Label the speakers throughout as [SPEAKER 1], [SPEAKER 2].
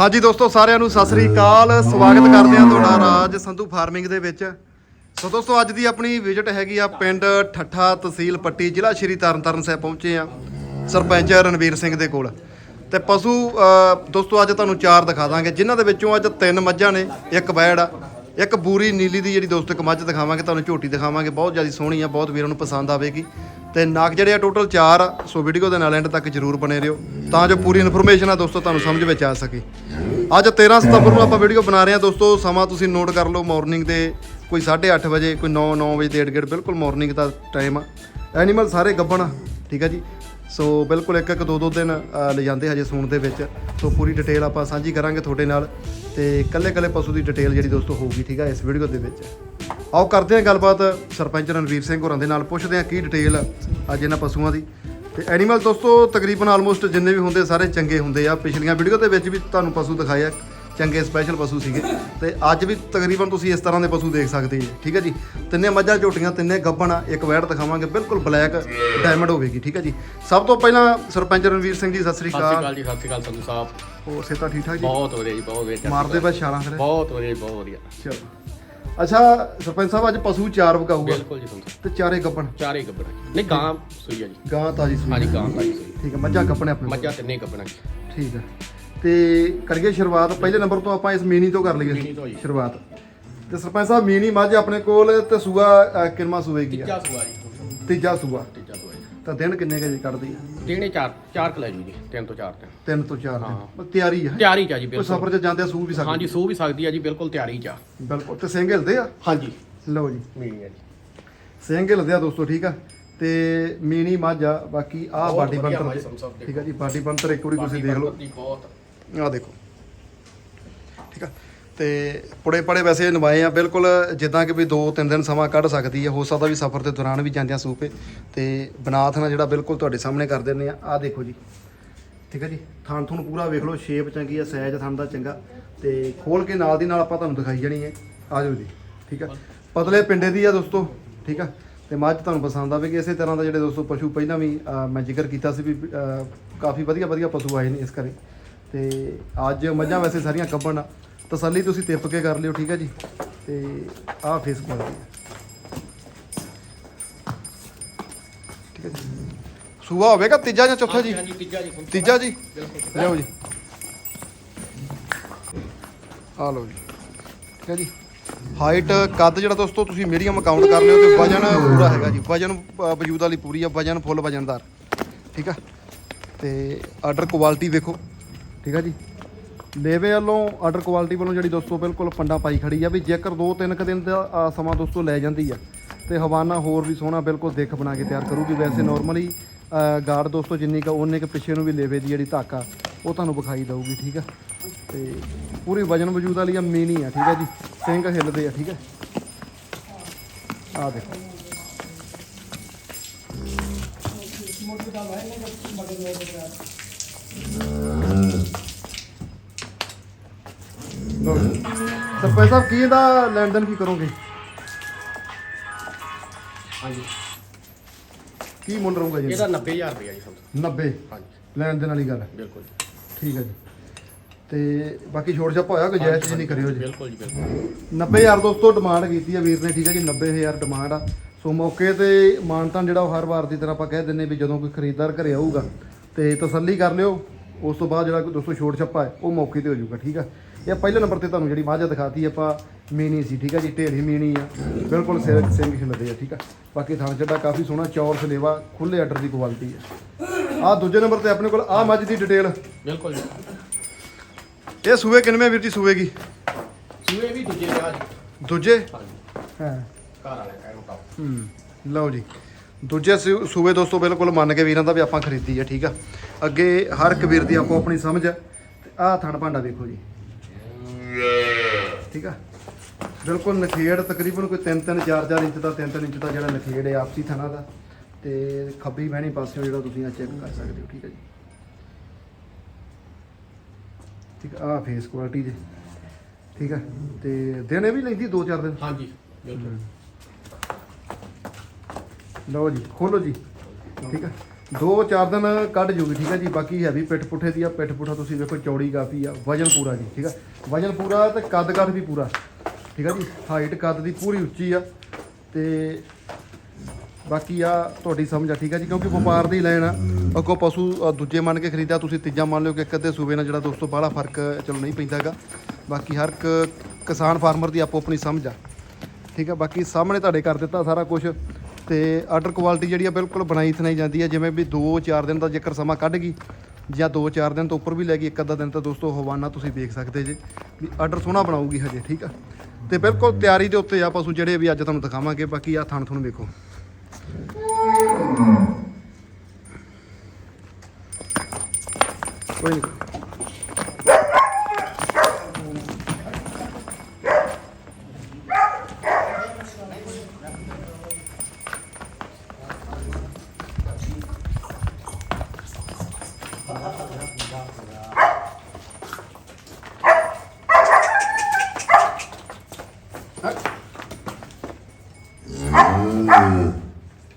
[SPEAKER 1] ਹਾਂਜੀ ਦੋਸਤੋ, ਸਾਰਿਆਂ ਨੂੰ ਸਤਿ ਸ੍ਰੀ ਅਕਾਲ। ਸਵਾਗਤ ਕਰਦੇ ਹਾਂ ਤੁਹਾਡਾ ਰਾਜ ਸੰਧੂ ਫਾਰਮਿੰਗ ਦੇ ਵਿੱਚ। ਸੋ ਦੋਸਤੋ, ਅੱਜ ਦੀ ਆਪਣੀ ਵਿਜ਼ਿਟ ਹੈਗੀ ਆ ਪਿੰਡ ਠੱਠਾ ਤਹਿਸੀਲ ਪੱਟੀ, ਜ਼ਿਲ੍ਹਾ ਸ਼੍ਰੀ ਤਰਨਤਾਰਨ ਸਾਹਿਬ ਪਹੁੰਚੇ ਆ ਸਰਪੰਚ ਰਣਵੀਰ ਸਿੰਘ ਦੇ ਕੋਲ। ਤੇ ਪਸ਼ੂ ਦੋਸਤੋ, ਅੱਜ ਤੁਹਾਨੂੰ ਚਾਰ ਦਿਖਾ ਦਾਂਗੇ, ਜਿਨ੍ਹਾਂ ਦੇ ਵਿੱਚੋਂ ਅੱਜ ਤਿੰਨ ਮੱਝਾਂ ਨੇ, ਇੱਕ ਬੈੜ ਆ, ਇੱਕ ਬੂਰੀ ਨੀਲੀ ਦੀ ਜਿਹੜੀ ਦੋਸਤੋ ਇੱਕ ਮੱਝ ਦਿਖਾਵਾਂਗੇ, ਤੁਹਾਨੂੰ ਝੋਟੀ ਦਿਖਾਵਾਂਗੇ, ਬਹੁਤ ਜ਼ਿਆਦਾ ਸੋਹਣੀ ਆ, ਬਹੁਤ ਵੀਰਾਂ ਨੂੰ ਪਸੰਦ ਆਵੇਗੀ। ਤੇ ਨਾਕ ਜਿਹੜੇ ਆ ਟੋਟਲ 4 ਆ ਸੋ ਵੀਡੀਓ ਦੇ ਨਾਲ ਐਂਡ ਤੱਕ ਜਰੂਰ ਬਨੇ ਰਹੋ। ਤਾਂ ਜੋ ਪੂਰੀ ਇਨਫੋਰਮੇਸ਼ਨ ਆ ਦੋਸਤੋ, ਤੁਹਾਨੂੰ ਸਮਝ ਵਿੱਚ ਆ ਸਕੇ। ਅੱਜ 13 ਸਤੰਬਰ ਨੂੰ ਆਪਾਂ ਵੀਡੀਓ ਬਣਾ ਰਹੇ ਹਾਂ। ਦੋਸਤੋ, ਸਮਾਂ ਤੁਸੀਂ ਨੋਟ ਕਰ ਲਓ ਮਾਰਨਿੰਗ ਦੇ ਕੋਈ 8:30 ਵਜੇ, ਕੋਈ 9 9 ਵਜੇ ਦੇ ਏਡ ਬਿਲਕੁਲ ਮਾਰਨਿੰਗ ਦਾ ਟਾਈਮ ਆ। ਐਨੀਮਲ ਸਾਰੇ ਗੱਬਣ ਆ, ਠੀਕ ਆ ਜੀ? ਸੋ ਬਿਲਕੁਲ ਇੱਕ ਇੱਕ ਦੋ ਦੋ ਦਿਨ ਅ, ਲੈ ਜਾਂਦੇ ਹਜੇ ਸੂਣ ਦੇ ਵਿੱਚ। ਸੋ ਪੂਰੀ ਡਿਟੇਲ ਆਪਾਂ ਸਾਂਝੀ ਕਰਾਂਗੇ ਤੁਹਾਡੇ ਨਾਲ ਤੇ ਕੱਲੇ ਕੱਲੇ ਪਸ਼ੂ ਦੀ ਡਿਟੇਲ ਜਿਹੜੀ ਦੋਸਤੋ ਹੋਊਗੀ ਠੀਕ ਆ ਇਸ ਵੀਡੀਓ ਦੇ ਵਿੱਚ। ਆਓ ਕਰਦੇ ਹਾਂ ਗੱਲਬਾਤ ਸਰਪੰਚ ਰਣਵੀਰ ਸਿੰਘ ਹੋਰਾਂ ਦੇ ਨਾਲ ਪੁੱਛਦੇ ਹਾਂ ਕੀ ਡਿਟੇਲ ਅੱਜ ਇਹਨਾਂ ਪਸ਼ੂਆਂ ਦੀ। ਤੇ ਐਨੀਮਲ ਦੋਸਤੋ ਤਕਰੀਬਨ ਆਲਮੋਸਟ ਜਿੰਨੇ ਵੀ ਹੁੰਦੇ ਸਾਰੇ ਚੰਗੇ ਹੁੰਦੇ ਆ। ਪਿਛਲੀਆਂ ਵੀਡੀਓ ਦੇ ਵਿੱਚ ਵੀ ਤੁਹਾਨੂੰ ਪਸ਼ੂ ਦਿਖਾਇਆ ਚੰਗੇ ਸਪੈਸ਼ਲ ਪਸ਼ੂ ਸੀਗੇ। ਤੇ ਅੱਜ ਵੀ ਤਕਰੀਬਨ ਤੁਸੀਂ ਇਸ ਤਰ੍ਹਾਂ ਦੇ ਪਸ਼ੂ ਦੇਖ ਸਕਦੇ ਜੀ। ਠੀਕ ਹੈ ਜੀ? ਤਿੰਨੇ ਮੱਝਾਂ ਝੋਟੀਆਂ ਤਿੰਨੇ ਗੱਬਣ ਆ ਇੱਕ ਵੈੜ ਦਿਖਾਵਾਂਗੇ ਬਿਲਕੁਲ ਬਲੈਕ ਡਾਇਮੰਡ ਹੋਵੇਗੀ ਠੀਕ ਹੈ ਜੀ? ਸਭ ਤੋਂ ਪਹਿਲਾਂ ਸਰਪੰਚ ਰਣਵੀਰ ਸਿੰਘ ਜੀ ਸਤਿ ਸ੍ਰੀ
[SPEAKER 2] ਸਤਿ ਸ਼੍ਰੀ
[SPEAKER 1] ਅਕਾਲ
[SPEAKER 2] ਅਕਾਲ ਜੀ ਸਤਿ ਸ਼੍ਰੀ ਅਕਾਲ ਸੰਧੂ ਸਾਹਿਬ।
[SPEAKER 1] ਹੋਰ ਸੇਤਾ ਠੀਕ ਠਾਕ ਜੀ?
[SPEAKER 2] ਬਹੁਤ ਵਧੀਆ ਜੀ ਬਹੁਤ ਵਧੀਆ
[SPEAKER 1] ਮਾਰਦੇ ਬਸ ਛਾਲਾਂ ਫਿਰ।
[SPEAKER 2] ਬਹੁਤ ਵਧੀਆ ਜੀ, ਬਹੁਤ ਵਧੀਆ।
[SPEAKER 1] ਚਲੋ। ਅੱਛਾ ਸਰਪੰਚ ਸਾਹਿਬ ਅੱਜ ਪਸ਼ੂ ਚਾਰ ਵਗਾਊਗਾ
[SPEAKER 2] ਬਿਲਕੁਲ ਜੀ ਸੰਧੂ
[SPEAKER 1] ਤੇ ਚਾਰੇ ਗੱਬਣ
[SPEAKER 2] ਚਾਰੇ ਗੱਬਣਾ ਨਹੀਂ ਗਾਂ ਸੂਈ ਆ ਜੀ।
[SPEAKER 1] ਗਾਂ ਤਾਜੀ ਸੂਈ
[SPEAKER 2] ਹਾਂਜੀ ਗਾਂ ਦਾ ਜੀ ਸੂਈ।
[SPEAKER 1] ਠੀਕ ਹੈ ਮੱਝਾਂ ਕੱਪਣੇ ਆਪਣੇ।
[SPEAKER 2] ਮੱਝਾਂ ਤਿੰਨੇ ਗੱਬਣਾ ਜੀ।
[SPEAKER 1] ਠੀਕ ਹੈ। ਤੇ ਕਰੀਏ ਸ਼ੁਰੂਆਤ। ਪਹਿਲੇ ਨੰਬਰ ਤੋਂ ਆਪਾਂ ਇਸ ਮੀਨੀ ਤੋਂ ਕਰ
[SPEAKER 2] ਮੀਨੀ
[SPEAKER 1] ਲਈਏ
[SPEAKER 2] ਤੋਂ ਜੀ।
[SPEAKER 1] ਸ਼ੁਰੂਆਤ। ਤੇ ਸਰਪੰਚ ਸਾਹਿਬ ਮੀਨੀ ਮੱਝ ਆਪਣੇ ਕੋਲ ਤੇ ਸੂਆ ਅ, ਕਿੰਨਵਾਂ ਸੂਏ ਕੀ ਆ?
[SPEAKER 2] ਤੀਜਾ ਸੂਆ ਜੀ।
[SPEAKER 1] ਤੀਜਾ ਸੂਆ।
[SPEAKER 2] ਤੀਜਾ ਸੂਆ ਜੀ।
[SPEAKER 1] ਤਾਂ ਦਿਨ ਕਿੰਨੇ ਕੁ ਜੀ ਕੱਢਦੀ ਆ?
[SPEAKER 2] ਦਿਨੇ ਚਾਰ ਚਾਰ ਕਲੇ ਜੀ ਤਿੰਨ ਤੋਂ ਚਾਰ ਤਿੰਨ
[SPEAKER 1] ਤਿੰਨ ਤੋਂ ਚਾਰ ਦਿਨ। ਬਸ ਤਿਆਰੀ ਆ।
[SPEAKER 2] ਤਿਆਰੀ ਚ ਆ ਜੀ
[SPEAKER 1] ਕੋਈ
[SPEAKER 2] ਬਿਲਕੁਲ।
[SPEAKER 1] ਸਫ਼ਰ 'ਚ ਜਾਂਦੇ ਸੂ ਵੀ ਸਕਦੇ
[SPEAKER 2] ਹਾਂਜੀ ਸੂ ਵੀ ਸਕਦੀ ਆ ਜੀ ਬਿਲਕੁਲ ਤਿਆਰੀ ਚ ਆ।
[SPEAKER 1] ਬਿਲਕੁਲ। ਤੇ ਸਿੰਘ ਹਿਲਦੇ ਆ?
[SPEAKER 2] ਹਾਂਜੀ।
[SPEAKER 1] ਲਓ ਜੀ।
[SPEAKER 2] ਮੀਨੀ ਆ ਜੀ।
[SPEAKER 1] ਸਿੰਘ ਹਿਲਦੇ ਆ ਦੋਸਤੋ ਠੀਕ ਆ? ਤੇ ਮੀਨੀ ਮੱਝ ਆ। ਬਾਕੀ ਆ
[SPEAKER 2] ਬਹੁਤ
[SPEAKER 1] ਬਾਡੀ
[SPEAKER 2] ਵਧੀਆ
[SPEAKER 1] ਬੰਤਰ ਠੀਕ ਆ ਜੀ ਬਾਡੀ ਬੰਤਰ ਇੱਕ ਵਾਰੀ ਤੁਸੀਂ ਦੇਖ ਲਓ।
[SPEAKER 2] ਬਹੁਤ
[SPEAKER 1] ਆ ਦੇਖੋ। ਠੀਕ ਆ? ਤੇ ਪੁੜੇ ਪੜੇ ਵੈਸੇ ਨਵਾਏ ਆ। ਬਿਲਕੁਲ ਜਿੱਦਾਂ ਕਿ ਵੀ 2-3 ਦਿਨ ਸਮਾਂ ਕੱਢ ਸਕਦੀ ਹੈ ਹੋ ਸਕਦਾ ਵੀ ਸਫ਼ਰ ਦੇ ਦੌਰਾਨ ਵੀ ਜਾਂਦਿਆਂ ਸੂਪੇ ਤੇ ਬਨਾਥ ਨਾਲ ਜਿਹੜਾ ਬਿਲਕੁਲ ਤੁਹਾਡੇ ਸਾਹਮਣੇ ਕਰ ਦਿੰਦੇ ਆ। ਆ ਦੇਖੋ ਜੀ। ਠੀਕ ਹੈ ਜੀ? ਥਣ ਥੁਣ ਪੂਰਾ ਵੇਖ ਲਓ। ਸ਼ੇਪ ਚੰਗੀ ਆ ਸਾਈਜ਼ ਥਣ ਦਾ ਚੰਗਾ। ਤੇ ਖੋਲ ਕੇ ਨਾਲ ਦੀ ਨਾਲ ਆਪਾਂ ਤੁਹਾਨੂੰ ਦਿਖਾਈ ਜਾਣੀ ਹੈ ਆ ਜਾਓ ਜੀ। ਠੀਕ ਆ? ਪਤਲੇ ਪਿੰਡੇ ਦੀ ਆ ਦੋਸਤੋ। ਠੀਕ ਆ? ਤੇ ਮੱਝ ਤੁਹਾਨੂੰ ਪਸੰਦ ਆਵੇਗੀ। ਇਸੇ ਤਰ੍ਹਾਂ ਦਾ ਜਿਹੜੇ ਦੋਸਤੋ ਪਸ਼ੂ ਪਹਿਲਾਂ ਵੀ ਮੈਂ ਜ਼ਿਕਰ ਕੀਤਾ ਸੀ ਵੀ ਕਾਫੀ ਵਧੀਆ ਵਧੀਆ ਪਸ਼ੂ ਆਏ ਨੇ ਇਸ ਘਰੇ। ਤੇ ਅੱਜ ਮੱਝਾਂ ਵੈਸੇ ਸਾਰੀਆਂ ਕੱਪਣ ਆ। ਤਸੱਲੀ ਤੁਸੀਂ ਤਿਪ ਕੇ ਕਰ ਲਿਓ ਠੀਕ ਹੈ ਜੀ? ਤੇ ਆਹ ਫੇਸ ਕੁਆਲਿਟੀ ਠੀਕ ਹੈ ਜੀ। ਸੂਆ ਹੋਵੇਗਾ ਤੀਜਾ ਜਾਂ ਚੌਥਾ ਜੀ?
[SPEAKER 2] ਹਾਂਜੀ ਤੀਜਾ ਜੀ
[SPEAKER 1] ਤੀਜਾ ਜੀ? ਲਿਆਓ ਜੀ। ਆ ਲਓ ਜੀ। ਠੀਕ ਹੈ ਜੀ। ਹਾਈਟ ਕੱਦ ਜਿਹੜਾ ਦੋਸਤੋ ਤੁਸੀਂ ਮੀਡੀਅਮ ਕਾਊਂਟ ਕਰ ਲਿਓ ਤੇ ਵਜਨ ਪੂਰਾ ਹੈਗਾ ਜੀ। ਵਜਨ ਵਜੂਦ ਵਾਲੀ ਪੂਰੀ ਆ ਵਜਨ ਫੁੱਲ ਵਜਨਦਾਰ। ਠੀਕ ਆ? ਤੇ ਆਰਡਰ ਕੁਆਲਿਟੀ ਵੇਖੋ। ਠੀਕ ਆ ਜੀ। ਲੇਵੇ ਵੱਲੋਂ ਆਰਡਰ ਕੁਆਲਿਟੀ ਵੱਲੋਂ ਜਿਹੜੀ ਦੋਸਤੋ ਬਿਲਕੁਲ ਪੰਡਾ ਪਾਈ ਖੜੀ ਆ ਵੀ ਜੇਕਰ 2-3 ਕ ਦਿਨ ਦਾ ਸਮਾਂ ਦੋਸਤੋ ਲੈ ਜਾਂਦੀ ਆ, ਤੇ ਹਵਾਨਾ ਹੋਰ ਵੀ ਸੋਹਣਾ ਬਿਲਕੁਲ ਦਿੱਖ ਬਣਾ ਕੇ ਤਿਆਰ ਕਰੂਗੀ। ਵੈਸੇ ਨਾਰਮਲੀ ਗਾਰਡ ਦੋਸਤੋ ਜਿੰਨੀ ਕਾ ਉਹਨੇ ਕ ਪਿੱਛੇ ਨੂੰ ਵੀ ਲੇਵੇ ਦੀ ਜਿਹੜੀ ਧਾਕ ਆ ਉਹ ਤੁਹਾਨੂੰ ਵਿਖਾਈ ਦਊਗੀ, ਠੀਕ ਆ। ਤੇ ਪੂਰੀ ਵਜਨ ਵਜੂਦ ਵਾਲੀ ਆ, ਮੀਨੀ ਆ, ਠੀਕ ਆ ਜੀ। ਸਿੰਘ ਹਿੱਲਦੇ ਆ, ਠੀਕ ਆ। ਆ ਦੇਖੋ। ਲਓ ਜੀ। ਸਰਪੰਚ ਸਾਹਿਬ ਕੀ ਇਹਦਾ ਲੈਣ ਦੇਣ ਕੀ ਕਰੋਗੇ?
[SPEAKER 2] ਹਾਂਜੀ।
[SPEAKER 1] ਕੀ ਮੁੱਲ ਰਹੂਗਾ ਜੀ?
[SPEAKER 2] ਇਹਦਾ 90000 ਰੁਪਇਆ ਜੀ ਸੰਧੂ
[SPEAKER 1] 90
[SPEAKER 2] ਹਾਂਜੀ।
[SPEAKER 1] ਲੈਣ ਦੇਣ ਵਾਲੀ ਗੱਲ। ਹੈ
[SPEAKER 2] ਬਿਲਕੁਲ ਜੀ।
[SPEAKER 1] ਠੀਕ ਹੈ ਜੀ। ਤੇ ਬਾਕੀ ਛੋੜ ਛਾਪਾ ਹੋਇਆ ਜਾਇਜ਼ ਚੀਜ਼ ਨਹੀਂ ਕਰਿਓ ਜੀ।
[SPEAKER 2] ਬਿਲਕੁਲ ਜੀ ਬਿਲਕੁਲ।
[SPEAKER 1] 90000 ਦੋਸਤੋ ਡਿਮਾਂਡ ਕੀਤੀ ਆ ਵੀਰ ਨੇ ਠੀਕ ਹੈ ਜੀ। 90000 ਡਿਮਾਂਡ ਆ। ਸੋ ਮੌਕੇ ਤੇ ਮਾਨਤਾਨ ਜਿਹੜਾ ਉਹ ਹਰ ਵਾਰ ਦੀ ਤਰ੍ਹਾਂ ਆਪਾਂ ਕਹਿ ਦਿੰਨੇ ਵੀ ਜਦੋਂ ਕੋਈ ਖਰੀਦਦਾਰ ਘਰੇ ਆਊਗਾ ਤੇ ਤਸੱਲੀ ਕਰ ਲਿਓ। ਉਸ ਤੋਂ ਬਾਅਦ ਜਿਹੜਾ ਕੋਈ ਦੋਸਤੋ ਛੋੜ ਛੱਪਾ ਹੈ ਉਹ ਮੌਕੇ ਤੇ ਹੋ ਜਾਊਗਾ ਠੀਕ ਆ। ਇਹ ਪਹਿਲੇ ਨੰਬਰ ਤੇ ਤੁਹਾਨੂੰ ਜਿਹੜੀ ਮਾਝਾ ਦਿਖਾਤੀ ਆਪਾਂ ਮੀਨੀ ਸੀ ਠੀਕ ਆ ਜੀ? ਢੇਰੀ ਮੀਨੀ ਆ। ਬਿਲਕੁਲ ਸਿਰ ਸਿੰਘ ਹਿੱਲਦੇ ਆ ਠੀਕ ਆ? ਬਾਕੀ ਥਣ ਚੱਡਾ ਕਾਫੀ ਸੋਹਣਾ ਚੌਰ ਸਲੇਵਾ ਖੁੱਲੇ ਆਰਡਰ ਦੀ ਕੁਆਲਿਟੀ ਆ। ਆ ਦੂਜੇ ਨੰਬਰ ਤੇ ਆਪਣੇ ਕੋਲ ਆ ਮੱਝ ਦੀ ਡਿਟੇਲ।
[SPEAKER 2] ਬਿਲਕੁਲ ਜੀ।
[SPEAKER 1] ਇਹ ਸੂਏ ਕਿੰਨਵੇਂ ਵੀਰ ਜੀ ਸੂਏਗੀ
[SPEAKER 2] ਸੂਏ ਵੀ ਦੂਜੇ ਵਿਆਹ ਜੀ
[SPEAKER 1] ਦੂਜੇ? ਹਾਂ।
[SPEAKER 2] ਘਰ ਵਾਲੇ ਕਹਿਣ ਦਾ
[SPEAKER 1] ਹੂੰ ਲਓ ਜੀ। ਦੂਜੇ ਸੂ- ਸੂਬੇ ਦੋਸਤੋ ਬਿਲਕੁਲ ਮੰਨ ਕੇ ਵੀਰਾਂ ਦਾ ਵੀ ਆਪਾਂ ਖਰੀਦੀ ਆ ਠੀਕ ਆ? ਅੱਗੇ ਹਰ ਇੱਕ ਵੀਰ ਦੀ ਆਪੋ ਆਪਣੀ ਸਮਝ ਆ। ਆਹ ਥਣ ਭਾਂਡਾ ਵੇਖੋ ਜੀ। ਠੀਕ ਆ? ਬਿਲਕੁਲ ਨਖੇੜ ਤਕਰੀਬਨ ਕੋਈ 3-3 4-4 ਇੰਚ ਦਾ 3-3 ਇੰਚ ਦਾ ਜਿਹੜਾ ਨਖੇੜ ਹੈ ਆਪਸੀ ਥਣਾ ਦਾ। ਤੇ ਖੱਬੀ ਬਹਿਣੀ ਪਾਸਿਓਂ ਜਿਹੜਾ ਤੁਸੀਂ ਆ ਚੈੱਕ ਕਰ ਸਕਦੇ ਹੋ ਠੀਕ ਆ ਜੀ? ਠੀਕ ਆ ਫੇਸ ਕੁਆਲਿਟੀ ਜੀ। ਠੀਕ ਆ? ਤੇ ਦਿਨ ਇਹ ਵੀ ਲੈਂਦੀ 2-4 ਦਿਨ?
[SPEAKER 2] ਹਾਂਜੀ ਬਿਲਕੁਲ।
[SPEAKER 1] ਲਓ ਜੀ ਖੋਲੋ ਜੀ। ਠੀਕ ਆ? ਦੋ ਚਾਰ ਦਿਨ ਕੱਢ ਜੂਗੀ, ਠੀਕ ਹੈ ਜੀ। ਬਾਕੀ ਹੈਵੀ ਪਿੱਠ ਪੁੱਠੇ ਦੀ ਆ, ਪਿੱਠ ਪੁੱਠਾ ਤੁਸੀਂ ਵੇਖੋ ਚੌੜੀ ਕਾਫੀ ਆ, ਵਜਨ ਪੂਰਾ ਜੀ, ਠੀਕ ਆ ਵਜਨ ਪੂਰਾ ਤੇ ਕੱਦ ਕੱਦ ਵੀ ਪੂਰਾ, ਠੀਕ ਆ ਜੀ। ਹਾਈਟ ਕੱਦ ਦੀ ਪੂਰੀ ਉੱਚੀ ਆ ਤੇ ਬਾਕੀ ਆ ਤੁਹਾਡੀ ਸਮਝ ਆ, ਠੀਕ ਆ ਜੀ। ਕਿਉਂਕਿ ਵਪਾਰ ਦੀ ਲੈਣ ਆ, ਅੱਗੋਂ ਪਸ਼ੂ ਦੂਜੇ ਮੰਨ ਕੇ ਖਰੀਦਿਆ ਤੁਸੀਂ ਤੀਜਾ ਮੰਨ ਲਿਓ ਕਿ ਇੱਕ ਅੱਧੇ ਸੂਬੇ ਨਾਲ ਜਿਹੜਾ ਦੋਸਤੋ ਬਾਹਲਾ ਫ਼ਰਕ, ਚਲੋ ਨਹੀਂ ਪੈਂਦਾਗਾ ਬਾਕੀ ਹਰ ਇੱਕ ਕਿਸਾਨ ਫਾਰਮਰ ਦੀ ਆਪੋ ਆਪਣੀ ਸਮਝ ਆ, ਠੀਕ ਆ ਬਾਕੀ ਸਾਹਮਣੇ ਤੁਹਾਡੇ ਕਰ ਦਿੱਤਾ ਸਾਰਾ ਕੁਝ ਤੇ ਆਰਡਰ ਕੁਆਲਿਟੀ ਜਿਹੜੀ ਆ ਬਿਲਕੁਲ ਬਣਾਈ ਥਨਾਈ ਜਾਂਦੀ ਹੈ ਜਿਵੇਂ ਵੀ 2-4 ਦਿਨ ਦਾ ਜੇਕਰ ਸਮਾਂ ਕੱਢ ਗਈ, ਜਾਂ 2-4 ਦਿਨ ਤੋਂ ਉੱਪਰ ਵੀ ਲੈ ਗਈ, ਇੱਕ ਅੱਧਾ ਦਿਨ ਤਾਂ ਦੋਸਤੋ ਹਵਾਨਾ ਤੁਸੀਂ ਦੇਖ ਸਕਦੇ ਜੇ, ਵੀ ਆਰਡਰ ਸੋਹਣਾ ਬਣਾਊਗੀ ਹਜੇ, ਠੀਕ ਆ? ਤੇ ਬਿਲਕੁਲ ਤਿਆਰੀ ਦੇ ਉੱਤੇ ਆ ਪਸ਼ੂ ਜਿਹੜੇ ਵੀ ਅੱਜ ਤੁਹਾਨੂੰ ਦਿਖਾਵਾਂਗੇ, ਬਾਕੀ ਆ ਥਣ ਤੁਹਾਨੂੰ ਵੇਖੋ। ਕੋਈ ਨਹੀਂ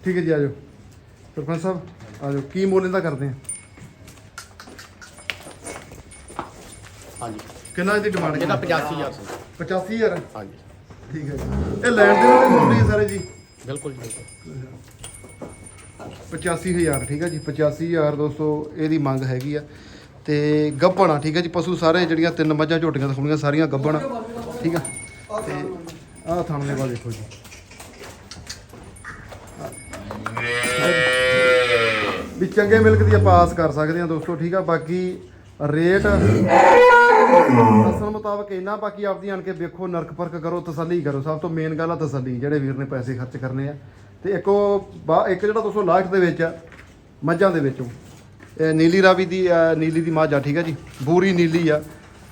[SPEAKER 1] ਠੀਕ ਹੈ ਜੀ ਆਜੋ ਸਰਪੰਚ ਸਾਹਿਬ ਆਜੋ ਕੀ ਮੁੱਲ ਇਹਦਾ ਕਰਦੇ ਆ?
[SPEAKER 2] ਹਾਂਜੀ।
[SPEAKER 1] ਕਿੰਨਾ ਇਹਦੀ ਡਿਮਾਂਡ
[SPEAKER 2] ਇਹਦਾ 85000 ਸੀ
[SPEAKER 1] 85000
[SPEAKER 2] ਹਾਂਜੀ।
[SPEAKER 1] ਠੀਕ ਹੈ ਜੀ। ਇਹ ਲੈਣ ਦੇ ਨਾਲ ਮੁੱਲ ਹੀ ਸਾਰੇ ਜੀ?
[SPEAKER 2] ਬਿਲਕੁਲ ਜੀ ਬਿਲਕੁਲ।
[SPEAKER 1] 85000 ਠੀਕ ਹੈ ਜੀ। 85000 ਦੋਸਤੋ ਇਹਦੀ ਮੰਗ ਹੈਗੀ ਆ। ਤੇ ਗੱਬਣ ਆ ਠੀਕ ਹੈ ਜੀ। ਪਸ਼ੂ ਸਾਰੇ ਜਿਹੜੀਆਂ ਤਿੰਨ ਮੱਝਾਂ ਝੋਟੀਆਂ ਦਿਖਾਉਣੀਆਂ ਸਾਰੀਆਂ ਗੱਬਣ ਆ, ਠੀਕ ਆ ਤੇ ਆਹ ਥਣ ਵੱਲ ਦੇਖੋ ਜੀ। ਵੀ ਚੰਗੇ ਮਿਲਕ ਦੀ ਆਪਾਂ ਆਸ ਕਰ ਸਕਦੇ ਹਾਂ ਦੋਸਤੋ, ਠੀਕ ਆ? ਬਾਕੀ ਰੇਟ ਅਸਲ ਮੁਤਾਬਕ ਇੰਨਾ, ਬਾਕੀ ਆਪਦੀ ਆਣ ਕੇ ਵੇਖੋ, ਨਰਕ ਪਰਕ ਕਰੋ, ਤਸੱਲੀ ਕਰੋ। ਸਭ ਤੋਂ ਮੇਨ ਗੱਲ ਆ ਤਸੱਲੀ, ਜਿਹੜੇ ਵੀਰ ਨੇ ਪੈਸੇ ਖਰਚ ਕਰਨੇ ਆ। ਤੇ ਇੱਕ ਉਹ ਬਾ- ਇੱਕ ਜਿਹੜਾ ਦੋਸਤੋ ਲਾਸਟ ਦੇ ਵਿੱਚ ਆ, ਮੱਝਾਂ ਦੇ ਵਿੱਚੋਂ ਨੀਲੀ ਰਾਵੀ ਦੀ ਨੀਲੀ ਦੀ ਮੱਝ ਆ ਠੀਕ ਆ ਜੀ? ਬੂਰੀ ਨੀਲੀ ਆ।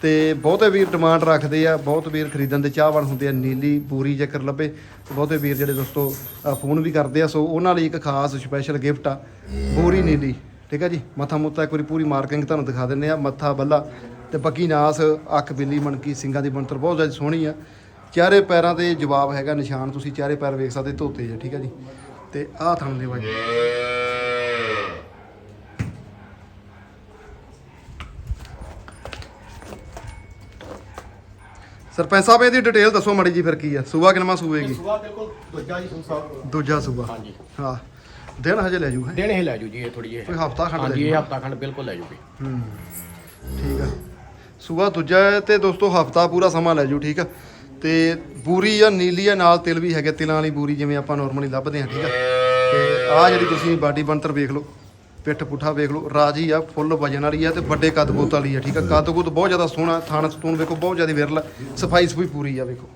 [SPEAKER 1] ਤੇ ਬਹੁਤੇ ਵੀਰ ਡਿਮਾਂਡ ਰੱਖਦੇ ਆ, ਬਹੁਤ ਵੀਰ ਖਰੀਦਣ ਦੇ ਚਾਹਵਾਨ ਹੁੰਦੇ ਆ, ਨੀਲੀ, ਬੂਰੀ ਜੇਕਰ ਲੱਭੇ ਬਹੁਤੇ ਵੀਰ ਜਿਹੜੇ ਦੋਸਤੋ ਫੋਨ ਵੀ ਕਰਦੇ ਆ, ਸੋ ਉਹਨਾਂ ਲਈ ਇੱਕ ਖਾਸ ਸਪੈਸ਼ਲ ਗਿਫਟ ਆ, ਬੂਰੀ, ਨੀਲੀ, ਠੀਕ ਆ ਜੀ? ਮੱਥਾ ਮੁੱਤਾ ਇੱਕ ਵਾਰੀ ਪੂਰੀ ਮਾਰਕਿੰਗ ਤੁਹਾਨੂੰ ਦਿਖਾ ਦਿੰਨੇ ਆ, ਮੱਥਾ, ਬੱਲਾ ਤੇ ਬੱਕੀ ਨਾਸ, ਅੱਖ ਬਿੱਲੀ, ਮਣਕੀ, ਸਿੰਘਾਂ ਦੀ ਬਣਤਰ ਬਹੁਤ ਜ਼ਿਆਦਾ ਸੋਹਣੀ ਆ। ਚਾਰੇ ਪੈਰਾਂ ਤੇ ਜਵਾਬ ਹੈਗਾ ਨਿਸ਼ਾਨ, ਤੁਸੀਂ ਚਾਰੇ ਪੈਰ ਵੇਖ ਸਕਦੇ, ਧੋਤੇ ਜੇ ਠੀਕ ਆ ਜੀ? ਤੇ ਆਹ ਥਣ ਦੇ ਵਾਜੀ ਸਰਪੰਚ ਸਾਹਿਬ ਇਹਦੀ ਡਿਟੇਲ ਦੱਸੋ ਮੜੀ ਜੀ ਫਿਰ ਕੀ ਆ। ਸੂਆ ਕਿਨਮਾ ਸੂਏਗੀ?
[SPEAKER 2] ਸੁਆ ਬਿਲਕੁਲ ਦੂਜਾ ਜੀ ਸੂ ਸਾਹਿਬ
[SPEAKER 1] ਦੂਜਾ ਸੂਆ
[SPEAKER 2] ਹਾਂਜੀ।
[SPEAKER 1] ਹਾਂ। ਦਿਨ ਹਜੇ ਲੈ ਜੂ ਹੈ।
[SPEAKER 2] ਦੇਣੇ ਹੀ ਲੈ ਜੂ ਜੀ ਇਹ ਥੋੜੀ ਜਿਹੀ।
[SPEAKER 1] ਕੋਈ ਹਫਤਾ ਖੰਡ
[SPEAKER 2] ਹਾਂਜੀ
[SPEAKER 1] ਲੈ
[SPEAKER 2] ਇਹ
[SPEAKER 1] ਜੂ
[SPEAKER 2] ਹਫਤਾ ਖੰਡ ਬਿਲਕੁਲ ਲੈ ਜੂਗੀ।
[SPEAKER 1] ਹੂੰ। ਠੀਕ ਆ। ਸੂਆ ਦੂਜਾ ਹੈ ਤੇ ਦੋਸਤੋ ਹਫਤਾ ਪੂਰਾ ਸਮਾਂ ਲੈ ਜੂ ਠੀਕ ਆ। ਤੇ ਬੂਰੀ ਆ ਨੀਲੀ ਆ ਨਾਲ ਤਿਲ ਵੀ ਹੈਗੇ। ਤਿਲਾਂ ਵਾਲੀ ਬੂਰੀ ਜਿਵੇਂ ਆਪਾਂ ਨਾਰਮਲੀ ਲੱਭਦੇ ਆ ਠੀਕ ਆ। ਤੇ ਆ ਜਿਹੜੀ ਤੁਸੀਂ ਬਾਡੀ ਬੰਤਰ ਵੇਖ ਲਓ। ਪਿੱਠ ਪੁੱਠਾ ਵੇਖ ਲਓ, ਰਾਜੀ ਆ, ਫੁੱਲ ਵਜਨ ਵਾਲੀ ਆ ਤੇ ਵੱਡੇ ਕੱਦ ਬੋਤ ਵਾਲੀ ਆ, ਠੀਕ ਆ? ਕੱਦ ਕੁੱਦ ਬਹੁਤ ਜ਼ਿਆਦਾ ਸੋਹਣਾ ਥਾਣ ਸਤੂਨ ਵੇਖੋ, ਬਹੁਤ ਜ਼ਿਆਦਾ ਵਿਰਲਾ ਸਫ਼ਾਈ ਸਫੂਈ ਪੂਰੀ ਆ, ਵੇਖੋ।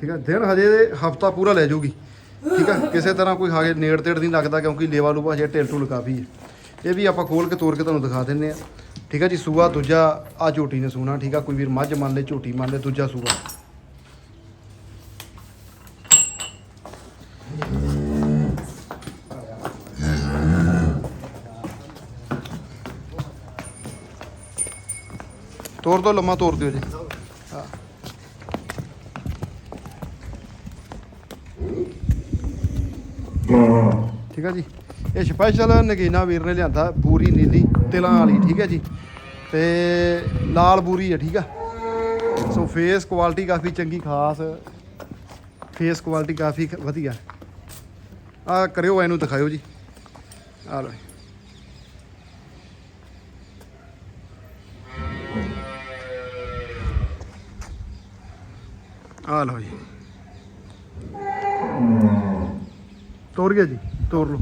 [SPEAKER 1] ਠੀਕ ਆ, ਦਿਨ ਹਜੇ ਹਫਤਾ ਪੂਰਾ ਲੈ ਜਾਊਗੀ ਠੀਕ ਆ? ਕਿਸੇ ਤਰ੍ਹਾਂ ਕੋਈ ਹਾਗੇ ਨੇੜ ਤੇੜ ਨਹੀਂ ਲੱਗਦਾ ਕਿਉਂਕਿ ਲੇਵਾ ਲੂਵਾ ਹਜੇ ਢਿੱਲ ਢੁਲ ਕਾਫੀ ਹੈ ਇਹ ਵੀ ਆਪਾਂ ਖੋਲ ਕੇ ਤੋੜ ਕੇ ਤੁਹਾਨੂੰ ਦਿਖਾ ਦਿੰਨੇ ਆ। ਠੀਕ ਆ ਜੀ, ਸੂਆ ਦੂਜਾ ਆ ਝੋਟੀ ਨੇ ਸੂਣਾ, ਠੀਕ ਆ? ਕੋਈ ਵੀਰ ਮੱਝ ਮੰਨ ਲੈ, ਝੋਟੀ ਮੰਨ ਲੈ, ਦੂਜਾ ਸੂਆ। ਤੋੜ ਦੋ ਲੰਮਾ ਤੋੜ ਦਿਓ ਜੀ। ਹਾਂ। ਠੀਕ ਆ ਜੀ। ਇਹ ਸਪੈਸ਼ਲ ਨਗੀਨਾ ਵੀਰ ਨੇ ਲਿਆਂਦਾ ਬੂਰੀ ਨੀਲੀ ਤਿਲਾਂ ਵਾਲੀ ਠੀਕ ਹੈ ਜੀ। ਤੇ ਲਾਲ ਬੂਰੀ ਹੈ ਠੀਕ ਆ। ਸੋ ਫੇਸ ਕੁਆਲਿਟੀ ਕਾਫੀ ਚੰਗੀ ਖਾਸ। ਫੇਸ ਕੁਆਲਿਟੀ ਕਾਫੀ ਵਧੀਆ। ਆ ਕਰਿਓ ਇਹਨੂੰ ਦਿਖਾਇਓ ਜੀ। ਆ ਲਓ ਆ ਲਓ ਜੀ। ਤੋਰ ਗਿਆ ਜੀ, ਤੋਰ ਲਓ।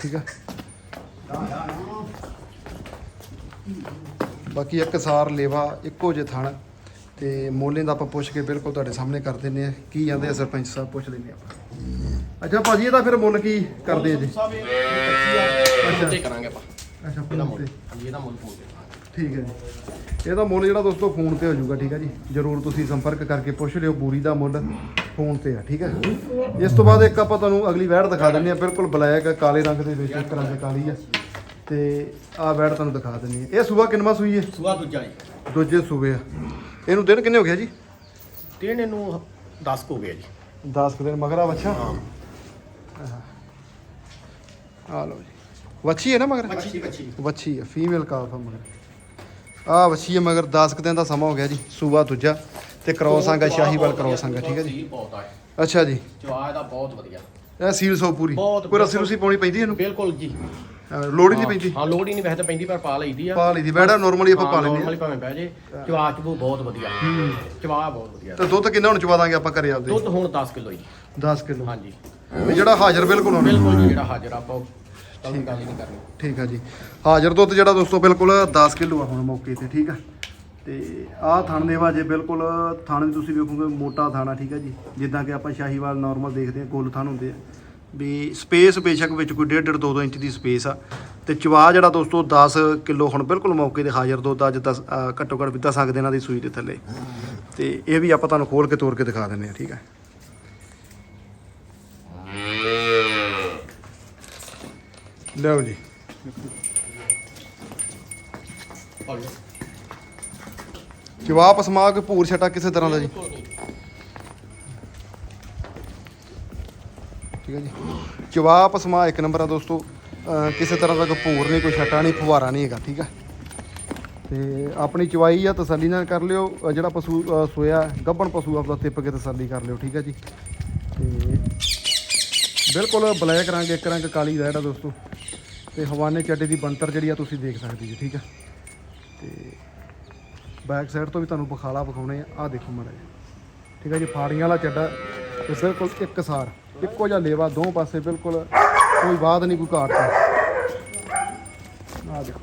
[SPEAKER 1] ਠੀਕ ਆ। ਬਾਕੀ ਇੱਕ ਸਾਰ ਲੇਵਾ ਇੱਕੋ ਜੇ ਥਣ। ਤੇ ਮੋਲੇ ਦਾ ਆਪਾਂ ਪੁੱਛ ਕੇ ਬਿਲਕੁਲ ਤੁਹਾਡੇ ਸਾਹਮਣੇ ਕਰ ਦਿੰਨੇ ਆ ਕੀ ਜਾਂਦੇ ਆ ਸਰਪੰਚ ਸਾਹਿਬ ਪੁੱਛ ਲੈਂਦੇ ਆਪਾਂ। ਅੱਛਾ ਭਾਜੀ ਇਹਦਾ ਫਿਰ ਮੁੱਲ ਕੀ ਕਰਦੇ ਆ ਜੀ?
[SPEAKER 2] ਸਾਹਿਬ ਇਹ 25 ਆ
[SPEAKER 1] ਅੱਛਾ।
[SPEAKER 2] ਤੇ ਕਰਾਂਗੇ ਆਪਾਂ।
[SPEAKER 1] ਅੱਛਾ
[SPEAKER 2] ਇਹਦਾ ਮੁੱਲ।
[SPEAKER 1] ਤੇ
[SPEAKER 2] ਹਾਂਜੀ ਇਹਦਾ ਮੁੱਲ ਪੂਰੇ
[SPEAKER 1] ਠੀਕ ਹੈ ਜੀ। ਇਹਦਾ ਮੁੱਲ ਜਿਹੜਾ ਦੋਸਤੋ ਫੋਨ ਤੇ ਹੋ ਜਾਊਗਾ ਠੀਕ ਹੈ ਜੀ। ਜਰੂਰ ਤੁਸੀਂ ਸੰਪਰਕ ਕਰਕੇ ਪੁੱਛ ਲਿਓ ਬੂਰੀ ਦਾ ਮੁੱਲ ਫੋਨ ਤੇ ਆ ਠੀਕ ਹੈ। ਇਸ ਤੋਂ ਬਾਅਦ ਇੱਕ ਆਪਾਂ ਤੁਹਾਨੂੰ ਅਗਲੀ ਵੈੜ ਦਿਖਾ ਦਿੰਦੇ ਆ ਬਿਲਕੁਲ ਬਲੈਕ ਕਾਲੇ ਰੰਗ ਦੇ ਵਿੱਚ ਇੱਕ ਰੰਗ ਕਾਲੀ ਆ। ਤੇ ਆਹ ਵੈੜ ਤੁਹਾਨੂੰ ਦਿਖਾ ਦਿੰਦੇ ਆ ਇਹ ਸੂਆ ਕਿੰਨਵਾਂ ਸੂਈ ਹੈ?
[SPEAKER 2] ਸੂਆ ਦੂਜਾ ਜੀ।
[SPEAKER 1] ਦੂਜੇ ਸੂਏ ਆ। ਇਹਨੂੰ ਦਿਨ ਕਿੰਨੇ ਹੋ ਗਿਆ ਜੀ?
[SPEAKER 2] ਤਿੰਨ ਇਹਨੂੰ 10 ਹੋ ਗਿਆ ਜੀ।
[SPEAKER 1] 10 ਕੁ ਦਿਨ ਮਗਰਾ ਬੱਚਾ
[SPEAKER 2] ਹਾਂ।
[SPEAKER 1] ਆ ਲਓ ਜੀ। ਵੱਛੀ ਹੈ ਨਾ ਮਗਰ?
[SPEAKER 2] ਬੱਚੀ
[SPEAKER 1] ਵੱਛੀ ਹੈ ਫੀਮੇਲ ਕਾਫ ਆ ਮਗਰ। ਆ ਵੱਛੀ ਹੈ ਮਗਰ 10 ਕੁ ਦਿਨ ਦਾ ਸਮਾਂ ਹੋ ਗਿਆ ਜੀ ਸੂਆ ਦੂਜਾ ਤੇ ਕਰੋਸ ਆਂਗਾ ਸ਼ਾਹੀਵਾਲ ਕਰੋਸ ਆਂਗਾ ਠੀਕ ਹੈ ਜੀ? ਅੱਛਾ ਜੀ।
[SPEAKER 2] ਜਵਾਜ ਦਾ ਬਹੁਤ ਵਧੀਆ।
[SPEAKER 1] ਇਹ ਸੀਲ ਸੋ ਪੂਰੀ।
[SPEAKER 2] ਬਹੁਤ
[SPEAKER 1] ਕੋਈ ਰੱਸੀ ਰੁਸੀ ਪਾਉਣੀ ਪੈਂਦੀ ਇਹਨੂੰ?
[SPEAKER 2] ਬਿਲਕੁਲ ਜੀ।
[SPEAKER 1] ਲੋੜ ਹੀ। ਨਹੀਂ ਪੈਂਦੀ?
[SPEAKER 2] ਹਾਂ ਲੋੜ ਹੀ ਨਹੀਂ ਵੈਸੇ ਤਾਂ ਪੈਂਦੀ ਪਰ ਪਾ ਲਈਦੀ ਆ।
[SPEAKER 1] ਪਾ ਲਈ ਦੀ ਬੈੜਾ ਨਾਰਮਲੀ ਆਪਾਂ ਪਾ ਲੈਂਦੇ
[SPEAKER 2] ਨਾਰਮਲੀ ਭਾਵੇਂ ਪੈ ਜੇ। ਚਵਾ ਚਬੂ ਬਹੁਤ ਵਧੀਆ। ਚਵਾ ਬਹੁਤ ਵਧੀਆ।
[SPEAKER 1] ਤੇ ਦੁੱਧ ਕਿੰਨਾ ਹੁਣ ਚਵਾ ਦਾਂਗੇ ਆਪਾਂ ਘਰੇ ਆਪਦੇ?
[SPEAKER 2] ਦੁੱਧ ਹੁਣ 10 ਕਿਲੋ ਜੀ
[SPEAKER 1] 10 ਕਿਲੋ।
[SPEAKER 2] ਹਾਂਜੀ।
[SPEAKER 1] ਵੀ ਜਿਹੜਾ ਹਾਜ਼ਰ ਬਿਲਕੁਲ ਹੋਣਾ।
[SPEAKER 2] ਬਿਲਕੁਲ ਜੀ ਜਿਹੜਾ ਹਾਜ਼ਰ ਆਪਾਂ ਕੱਲ ਗੱਲ ਹੀ ਨਹੀਂ ਕਰਨੀ।
[SPEAKER 1] ਠੀਕ ਆ ਜੀ। ਹਾਜ਼ਰ ਦੁੱਧ ਜਿਹੜਾ ਦੋਸਤੋ ਬਿਲਕੁਲ 10 ਕਿਲੋ ਆ ਹੁਣ ਮੌਕੇ ਤੇ ਠੀਕ ਆ। ਤੇ ਆਹ ਥਣ ਦੇ ਵਾਜੇ ਬਿਲਕੁਲ ਥਣ ਵੀ ਤੁਸੀਂ ਵੇਖੋਗੇ ਮੋਟਾ ਥਾਣਾ ਠੀਕ ਆ ਜੀ। ਜਿੱਦਾਂ ਕਿ ਆਪਾਂ ਸ਼ਾਹੀਵਾਲ ਨਾਰਮਲ ਦੇਖਦੇ ਆ ਗੋਲ ਥਣ ਹੁੰਦੇ ਆ। ਵੀ ਸਪੇਸ ਬੇਸ਼ੱਕ ਵਿੱਚ ਕੋਈ 1.5 2 2 ਇੰਚ ਦੀ ਸਪੇਸ ਆ। ਤੇ ਚਵਾ ਜਿਹੜਾ ਦੋਸਤੋ 10 ਕਿਲੋ ਹੁਣ ਬਿਲਕੁਲ ਮੌਕੇ ਤੇ ਹਾਜ਼ਰ ਦੁੱਧ ਅੱਜ 10 ਘੱਟੋ ਘੱਟ ਵੀ 10 ਇਹਨਾਂ ਦੀ ਸੂਈ ਦੇ ਥੱਲੇ। ਤੇ ਇਹ ਵੀ ਆਪਾਂ ਤੁਹਾਨੂੰ ਖੋਲ ਕੇ ਤੋੜ ਕੇ ਦਿਖਾ ਦਿੰਦੇ ਆ ਠੀਕ ਹੈ ਲਓ ਜੀ।
[SPEAKER 2] ਆ ਲਓ।
[SPEAKER 1] ਜਵਾਬ ਸਮਾ ਕੇ ਭੂਰ ਛਟਾ ਕਿਸੇ ਤਰ੍ਹਾਂ ਦਾ ਜੀ। ਠੀਕ ਹੈ ਜੀ। ਚਵਾ ਪਸਮਾ ਇੱਕ ਨੰਬਰ ਆ ਦੋਸਤੋ। ਕਿਸੇ ਤਰ੍ਹਾਂ ਦਾ ਕੋਈ ਭੂਰ ਨਹੀਂ, ਕੋਈ ਛਟਾ ਨਹੀਂ ਫੁਹਾਰਾ ਨਹੀਂ ਹੈਗਾ, ਠੀਕ ਆ ਤੇ ਆਪਣੀ ਚਵਾਈ ਆ ਤਸੱਲੀ ਨਾਲ ਕਰ ਲਿਓ। ਜਿਹੜਾ ਪਸ਼ੂ ਸੋਇਆ, ਗੱਭਣ ਪਸ਼ੂ ਆਪਦਾ ਤਿੱਪ ਕੇ ਤਸੱਲੀ ਕਰ ਲਿਓ, ਠੀਕ ਹੈ ਜੀ। ਤੇ ਬਿਲਕੁਲ ਬਲੈਕ ਰੰਗ, ਇੱਕ ਰੰਗ ਕਾਲੀ ਦਾ ਜਿਹੜਾ ਦੋਸਤੋ। ਤੇ ਹਵਾਨੇ ਚੱਡੇ ਦੀ ਬੰਤਰ ਜਿਹੜੀ ਆ ਤੁਸੀਂ ਦੇਖ ਸਕਦੇ ਜੀ, ਠੀਕ ਆ ਤੇ ਬੈਕ ਸਾਈਡ ਤੋਂ ਵੀ ਤੁਹਾਨੂੰ ਬਖਾਲਾ ਵਿਖਾਉਣੇ ਆ। ਆ ਦੇਖੋ ਮਾੜਾ ਠੀਕ ਹੈ ਜੀ, ਫਾੜੀਆਂ ਵਾਲਾ ਚੱਡਾ। ਤੇ ਬਿਲਕੁਲ ਇੱਕਸਾਰ ਇੱਕੋ ਜਿਹਾ ਲੇਵਾ ਦੋ ਪਾਸੇ ਬਿਲਕੁਲ, ਕੋਈ ਬਾਤ ਨਹੀਂ, ਕੋਈ ਘਾਟ ਨਹੀਂ। ਆ ਦੇਖੋ।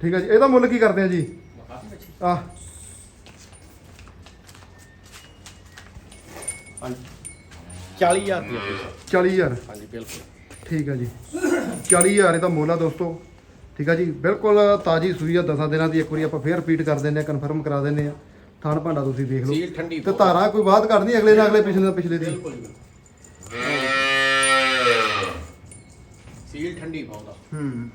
[SPEAKER 1] ਠੀਕ ਹੈ ਜੀ, ਇਹਦਾ ਮੁੱਲ ਕੀ ਕਰਦੇ ਆ ਜੀ? ਆ
[SPEAKER 2] ਹਾਂਜੀ। 40000 ਰੁਪਏ
[SPEAKER 1] 40000
[SPEAKER 2] ਹਾਂਜੀ ਬਿਲਕੁਲ।
[SPEAKER 1] ਠੀਕ ਹੈ ਜੀ। 40000 ਇਹਦਾ ਮੁੱਲ ਆ ਦੋਸਤੋ। ਠੀਕ ਹੈ ਜੀ ਬਿਲਕੁਲ ਤਾਜੀ ਸੂਈ ਆ 10 ਦਿਨਾਂ ਦੀ ਇੱਕ ਵਾਰੀ ਆਪਾਂ ਫੇਰ ਰਿਪੀਟ ਕਰ ਦਿੰਦੇ ਆ ਕਨਫਰਮ ਕਰਾ ਦਿੰਦੇ ਆ ਥਣ ਭਾਂਡਾ ਤੁਸੀਂ ਦੇਖ ਲਓ।
[SPEAKER 2] ਸੀਲ ਠੰਡੀ
[SPEAKER 1] ਤੇ ਧਾਰਾ ਕੋਈ ਬਾਤ ਕਰਨੀ ਅਗਲੇ ਨਾਲ ਅਗਲੇ ਪਿਛਲੇ ਨਾਲ ਪਿਛਲੇ ਦੀ?
[SPEAKER 2] ਬਿਲਕੁਲ ਜੀ। ਸੀਲ ਠੰਡੀ ਪਾਉਂਦਾ
[SPEAKER 1] ਹੂੰ।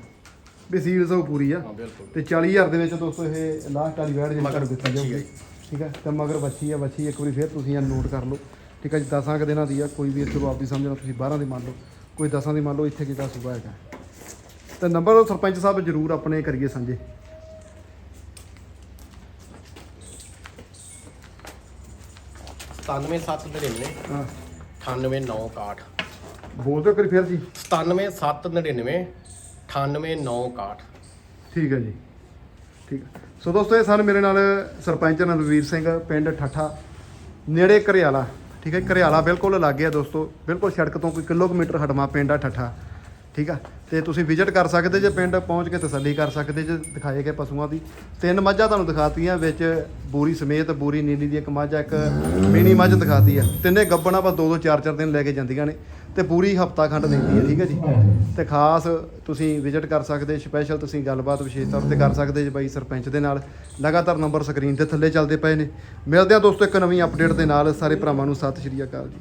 [SPEAKER 1] ਵੀ ਸੀਲ ਸੋ ਪੂਰੀ ਆ।
[SPEAKER 2] ਹਾਂ ਬਿਲਕੁਲ।
[SPEAKER 1] ਤੇ 40000 ਦੇ ਵਿੱਚ ਦੋਸਤੋ ਇਹ ਲਾਸਟ ਵਾਲੀ ਵੈਡ ਜਿਹੜੀ ਤੁਹਾਨੂੰ ਦਿੱਤੀ ਜਾਊਗੀ। ਠੀਕ ਹੈ ਤੇ ਮਗਰ ਬੱਚੀ ਆ ਬੱਚੀ ਇੱਕ ਵਾਰੀ ਫੇਰ ਤੁਸੀਂ ਇਹ ਨੋਟ ਕਰ ਲਓ। ਠੀਕ ਹੈ ਜੀ 10 ਕੁ ਦਿਨਾਂ ਦੀ ਆ ਕੋਈ ਵੀ ਚਲੋ ਆਪਦੀ ਸਮਝਣਾ ਤੁਸੀਂ 12 ਦੀ ਮੰਨ ਲਓ ਕੋਈ 10 ਦੀ ਮੰਨ ਲਓ ਇੱਥੇ ਕਿਹਦਾ ਸੂਬਾ ਹੈਗਾ। ਤੇ ਨੰਬਰ ਸਰਪੰਚ ਸਾਹਿਬ ਜਰੂਰ ਆਪਣੇ ਕਰੀਏ ਸਾਂਝੇ।
[SPEAKER 2] ਸਤਾਨਵੇਂ ਸੱਤ ਨੜਿਨਵੇਂ
[SPEAKER 1] ਹਾਂ।
[SPEAKER 2] ਅਠਾਨਵੇਂ ਨੌ ਇਕਾਹਠ।
[SPEAKER 1] ਬੋਲ ਦਿਓ ਕਰੀ ਫੇਰ ਜੀ।
[SPEAKER 2] ਸਤਾਨਵੇਂ ਸੱਤ ਨੜਿਨਵੇਂ ਅਠਾਨਵੇਂ ਨੌ ਇਕਾਹਠ।
[SPEAKER 1] ਠੀਕ ਹੈ ਜੀ। ਠੀਕ। ਹੈ ਸੋ ਦੋਸਤੋ ਇਹ ਸਨ ਮੇਰੇ ਨਾਲ ਸਰਪੰਚ ਨੰਦਵੀਰ ਸਿੰਘ ਪਿੰਡ ਠੱਠਾ ਨੇੜੇ ਘਰਿਆਲਾ। ਠੀਕ ਹੈ ਘਰਿਆਲਾ ਬਿਲਕੁਲ ਲਾਗੇ ਆ ਦੋਸਤੋ, ਬਿਲਕੁਲ ਸੜਕ ਤੋਂ ਕੋਈ ਕਿਲੋਮੀਟਰ ਹਟਵਾ ਪਿੰਡ ਆ ਠੱਠਾ, ਠੀਕ ਆ? ਤੇ ਤੁਸੀਂ ਵਿਜ਼ਿਟ ਕਰ ਸਕਦੇ ਜੇ ਪਿੰਡ, ਪਹੁੰਚ ਕੇ ਤਸੱਲੀ ਕਰ ਸਕਦੇ ਜੇ, ਦਿਖਾਏ ਗਏ ਪਸ਼ੂਆਂ ਦੀ। ਤਿੰਨ ਮੱਝਾਂ ਤੁਹਾਨੂੰ ਦਿਖਾਤੀਆਂ, ਵਿੱਚ ਬੂਰੀ ਸਮੇਤ ਬੂਰੀ ਨੀਲੀ ਦੀ ਇੱਕ ਮੱਝ ਆ, ਇੱਕ ਮਿਨੀ ਮੱਝ ਦਿਖਾਤੀ ਆ। ਤਿੰਨੇ ਗੱਬਣਾ ਬਸ ਦੋ ਦੋ ਚਾਰ ਚਾਰ ਦਿਨ ਲੈ ਕੇ ਜਾਂਦੀਆਂ ਨੇ। ਤੇ ਪੂਰੀ ਹਫਤਾ ਖੰਡ ਲੈਂਦੀ ਹੈ ਠੀਕ ਹੈ ਜੀ। ਤੇ ਖਾਸ ਤੁਸੀਂ ਵਿਜ਼ਿਟ ਕਰ ਸਕਦੇ ਸਪੈਸ਼ਲ ਤੁਸੀਂ ਗੱਲਬਾਤ ਵਿਸ਼ੇਸ਼ ਤੌਰ ਤੇ ਕਰ ਸਕਦੇ ਜੇ ਬਾਈ ਸਰਪੰਚ ਦੇ ਨਾਲ। ਲਗਾਤਾਰ ਨੰਬਰ ਸਕਰੀਨ ਤੇ ਥੱਲੇ ਚੱਲਦੇ ਪਏ ਨੇ। ਮਿਲਦੇ ਆ ਦੋਸਤੋ ਇੱਕ ਨਵੀਂ ਅਪਡੇਟ ਦੇ ਨਾਲ। ਸਾਰੇ ਭਰਾਵਾਂ ਨੂੰ ਸਤਿ ਸ਼੍ਰੀ ਅਕਾਲ ਜੀ।